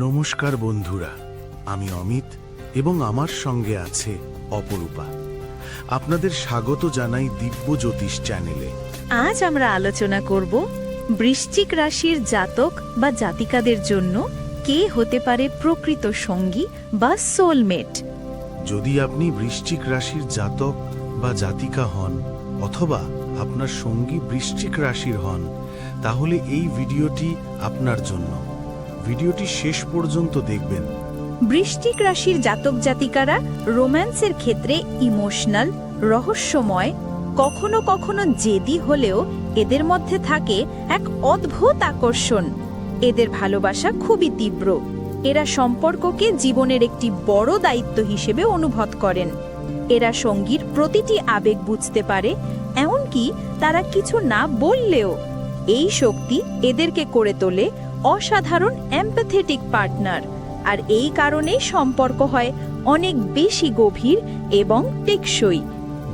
নমস্কার বন্ধুরা আমি অমিত এবং আমার সঙ্গে আছে অপরূপা। আপনাদের স্বাগত জানাই দিব্য জ্যোতিষ চ্যানেলে। আজ আমরা আলোচনা করব বৃশ্চিক রাশির জাতক বা জাতিকাদের জন্য কে হতে পারে প্রকৃত সঙ্গী বা সোলমেট যদি আপনি বৃশ্চিক রাশির জাতক বা জাতিকা হন অথবা আপনার সঙ্গী বৃশ্চিক রাশির হন তাহলে এই ভিডিওটি আপনার জন্য। ভিডিওটি শেষ পর্যন্ত দেখবেন। বৃশ্চিক রাশির জাতক জাতিকারা রোম্যান্সের ক্ষেত্রে ইমোশনাল, রহস্যময়, কখনো কখনো জেদি হলেও এদের মধ্যে থাকে এক অদ্ভুত আকর্ষণ। এদের ভালোবাসা খুবই তীব্র। এরা সম্পর্ককে জীবনের একটি বড় দায়িত্ব হিসেবে অনুভব করেন। এরা সঙ্গীর প্রতিটি আবেগ বুঝতে পারে, এমনকি তারা কিছু না বললেও এই শক্তি এদেরকে করে তোলে অসাধারণ এম্প্যাথেটিক পার্টনার আর এই কারণে সম্পর্ক হয় অনেক বেশি গভীর এবং টেকসই।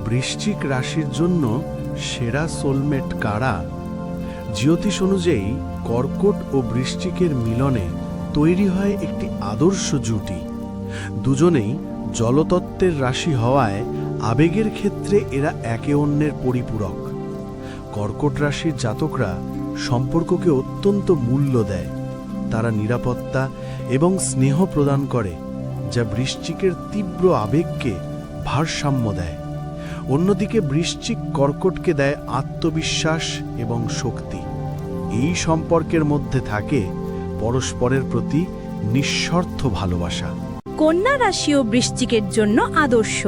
বৃশ্চিক রাশির জন্য সেরা সোলমেট কারা? জ্যোতিষ অনুযায়ী কর্কট ও বৃশ্চিকের মিলনে তৈরি হয় একটি আদর্শ জুটি। দুজনেই জলতত্ত্বের রাশি হওয়ায় আবেগের ক্ষেত্রে এরা একে অন্যের পরিপূরক। কর্কট রাশির জাতকরা সম্পর্ককে অত্যন্ত মূল্য দেয়। তারা নিরাপত্তা এবং স্নেহ প্রদান করে, যা বৃশ্চিকের তীব্র আবেগকে ভারসাম্য দেয়। অন্যদিকে বৃশ্চিক কর্কটকে দেয় আত্মবিশ্বাস এবং শক্তি। এই সম্পর্কের মধ্যে থাকে পরস্পরের প্রতি নিঃস্বার্থ ভালোবাসা। কন্যা রাশি ও বৃশ্চিকের জন্য আদর্শ।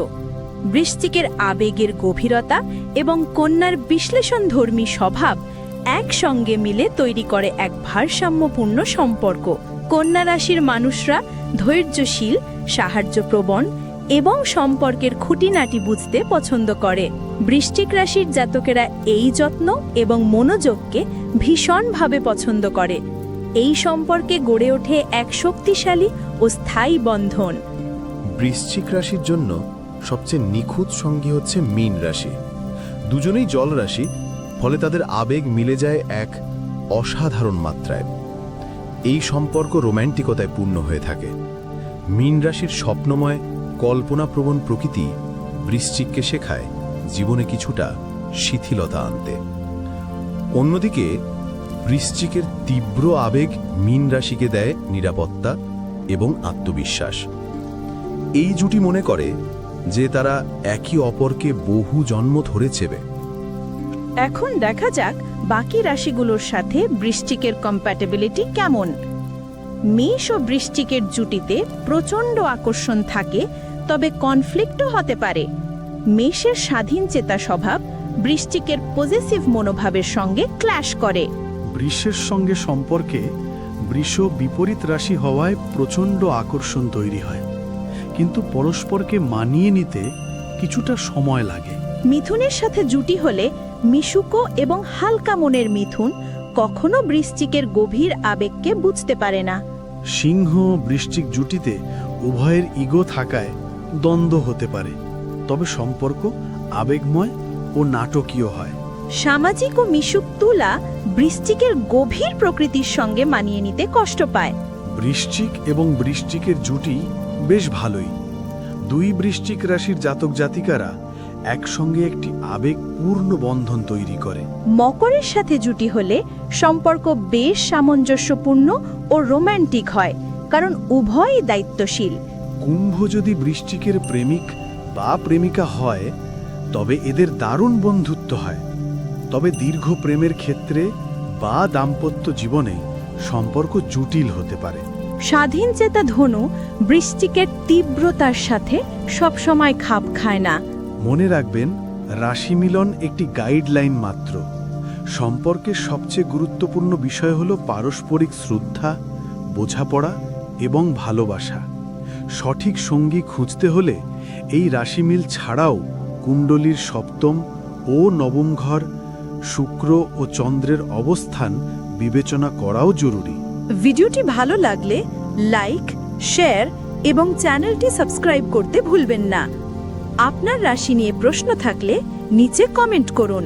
বৃশ্চিকের আবেগের গভীরতা এবং কন্যার বিশ্লেষণধর্মী স্বভাব একসঙ্গে মিলে তৈরি করে এক ভারসাম্যপূর্ণ সম্পর্ক। কন্যা রাশির মানুষরা ধৈর্যশীল, সাহায্যপ্রবণ এবং সম্পর্কের খুঁটিনাটি বুঝতে পছন্দ করে। বৃশ্চিক রাশির জাতকেরা এই যত্ন এবং মনোযোগকে ভীষণভাবে পছন্দ করে। এই সম্পর্কে গড়ে ওঠে এক শক্তিশালী ও স্থায়ী বন্ধন। বৃশ্চিক রাশির জন্য সবচেয়ে নিখুঁত সঙ্গী হচ্ছে মীন রাশি। দুজনেই জল রাশি ফলে তাদের আবেগ মিলে যায় এক অসাধারণ মাত্রায়। এই সম্পর্ক রোম্যান্টিকতায় পূর্ণ হয়ে থাকে। মীন রাশির স্বপ্নময়, কল্পনাপ্রবণ প্রকৃতি বৃশ্চিককে শেখায় জীবনে কিছুটা শিথিলতা আনতে। অন্যদিকে, বৃশ্চিকের তীব্র আবেগ মীন রাশিকে দেয় নিরাপত্তা এবং আত্মবিশ্বাস। এই জুটি মনে করে যে তারা একে অপরকে বহু জন্ম ধরে চেবে এখন দেখা যাক বাকি রাশিগুলোর সাথে বৃশ্চিকের কম্প্যাটেবিলিটি কেমন। মেষ ও বৃশ্চিকের জুটিতে প্রচণ্ড আকর্ষণ থাকে তবে কনফ্লিক্টও হতে পারে। মেষের স্বাধীন চেতা স্বভাব বৃশ্চিকের পজিটিভ মনোভাবের সঙ্গে ক্ল্যাশ করে। বৃষের সঙ্গে সম্পর্কে বৃষ বিপরীত রাশি হওয়ায় প্রচণ্ড আকর্ষণ তৈরি হয় কিন্তু পরস্পরকে মানিয়ে নিতে কিছুটা সময় লাগে। মিথুনের সাথে জুটি হলে মিশুকো এবং হালকা মনের মিথুন কখনো বৃশ্চিকের গভীর আবেগকে বুঝতে পারে না। সিংহ বৃশ্চিক জুটিতে উভয়ের ইগো থাকায় দ্বন্দ্ব হতে পারে তবে সম্পর্ক আবেগময় ও নাটকীয় হয়। সামাজিক ও মিশুক তুলা বৃশ্চিকের গভীর প্রকৃতির সঙ্গে মানিয়ে নিতে কষ্ট পায়। বৃশ্চিক এবং বৃশ্চিকের জুটি বেশ ভালোই। দুই বৃশ্চিক রাশির জাতক জাতিকারা একসঙ্গে একটি আবেগপূর্ণ বন্ধন তৈরি করে। মকরের সাথে জুটি হলে সম্পর্ক বেশ সামঞ্জস্যপূর্ণ ও রোম্যান্টিক হয় কারণ উভয়ই দায়িত্বশীল। কুম্ভ যদি বৃশ্চিকের প্রেমিক বা প্রেমিকা হয় তবে এদের দারুণ বন্ধুত্ব হয়। তবে দীর্ঘ প্রেমের ক্ষেত্রে বা দাম্পত্য জীবনে সম্পর্ক জটিল হতে পারে। স্বাধীন চেতা ধনু বৃষ্টিকের তীব্রতার সাথে সবসময় খাপ খায় না। মনে রাখবেন রাশি মিলন একটি গাইডলাইন মাত্র। সম্পর্কের সবচেয়ে গুরুত্বপূর্ণ বিষয় হল পারস্পরিক শ্রদ্ধা, বোঝাপড়া এবং ভালোবাসা। সঠিক সঙ্গী খুঁজতে হলে এই রাশি মিল ছাড়াও কুণ্ডলীর সপ্তম ও নবম ঘর, শুক্র ও চন্দ্রের অবস্থান বিবেচনা করাও জরুরি। ভিডিওটি ভালো লাগলে লাইক, শেয়ার এবং চ্যানেলটি সাবস্ক্রাইব করতে ভুলবেন না। আপনার রাশি নিয়ে প্রশ্ন থাকলে নিচে কমেন্ট করুন।